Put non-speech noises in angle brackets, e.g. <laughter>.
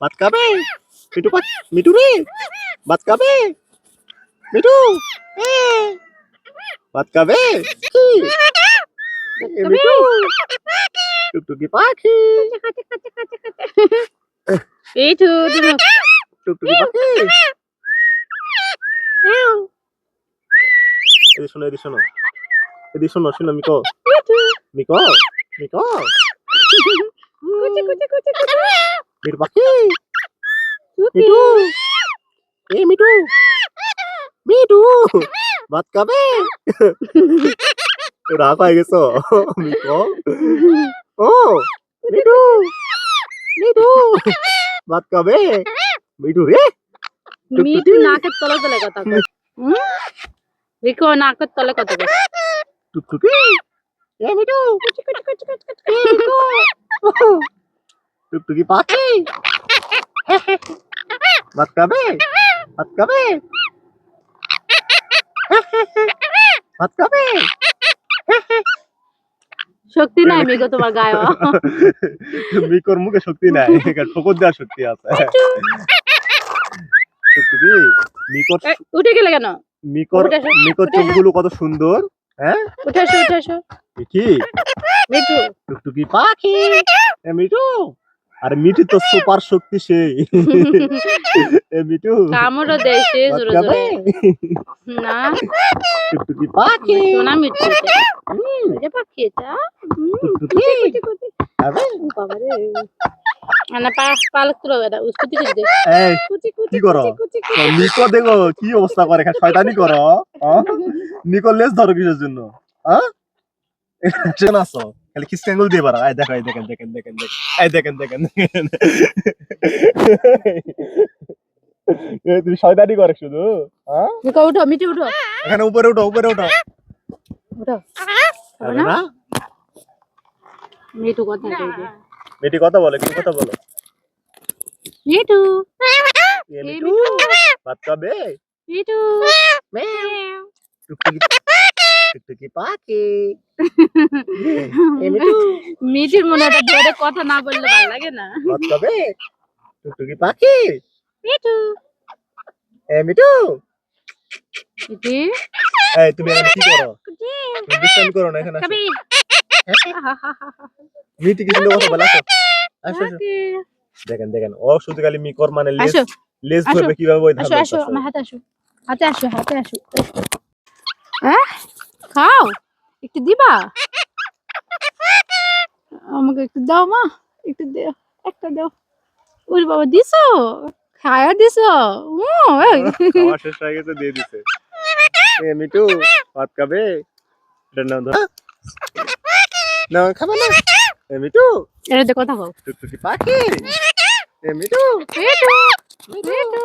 ভাত খাবে মিঠু ভাত মিঠু রে ভাত খাবে মিঠু এ, ভাত খাবে কি? এ, মিঠু টুকটুকি পাখি মিঠু তুমি টুকটুকি পাখি এদি শোনো এদি শোনো এদি শোনো শোনো মিকো মিকো মিকো কুচি কুচি কুচি কুচি মিঠু পাখি মিঠু! এ মিঠু! মিঠু! ভাত খাবে? <laughs> রাগ হয়ে গেছো? মিঠু! ও মিঠু! মিঠু! ভাত খাবে? মিঠু রে! মিঠু নাকের তলে তলে কথা কয়? রিকো নাকের তলে কথা কয়। টুকটুকি? এ মিঠু! এ মিঠু! টুকটুকি পাখি ভাত খাবে ভাত খাবে ভাত খাবে শক্তি নাই মিগো তোমার গায়ে মিকর মুখে শক্তি নাই। ঠোকর দেওয়ার শক্তি আছে। টুকটুকি মিকর উঠে গেলে কেন? মিকর মিকর। চোখগুলো কত সুন্দর হ্যাঁ? উঠে আসো উঠে আসো কি? টুকটুকি পাখি। মিঠু। আরে মিঠু তো সুপার শক্তি সেই। <laughs> এ মিঠু। কামড়ও দেয় সে জোরে জোরে। না। টুকটুকি পাখি। সোনা মিঠু এটা পাখি এটা? কি অবস্থা করে শয়তানি করো? মিকো লেজ ধরো কিসের জন্য? হ্যাঁ আসো। খালি কিস অ্যাঙ্গেল দিয়ে পারা এই দেখো দেখেন দেখেন দেখেন দেখেন। দেখেন দেখেন তুমি শয়তানি করে শুধু হ্যাঁ? উঠো উঠো এখানে উপরে উঠো উপরে উঠো। উঠো। হবে না। মিঠু কথা কইবে কথা বলে কি কথা টুকটুকি টুকটুকি পাখি। মিঠির মনে একটা ধরে কথা না বললে ভালো লাগে না। ভাত খাবে টুকটুকি পাখি? মিঠু। এ মিঠু? মিঠি? এই তুমি এখানে কি করো? তুমি বিশ্রাম করো না এখানে কবি মিটি কিছু কথা বলে? আসো। আসো দেখেন দেখেন ও শুধু খালি মিকর মানে লেজ আসো। লেজ আসো। ধরবে কীভাবে ওই আসো আসো আমার হাতে আসো। হাতে আসো হাতে আসো। হ্যাঁ খাও। একটু দিবা? আমাকে একটু দাও মা একটু দাও একটা দাও। ওরে বাবা দিছো? খায়া দিছো? ও শেষ হয়ে গেছে দিয়ে দিছে। এ মিটু ভাত খাবে? এটা নাও ধর। না খাবে না? এ মিটু এটা দিয়ে কথা টুকটুকি পাখি? এ মিটু মিঠু।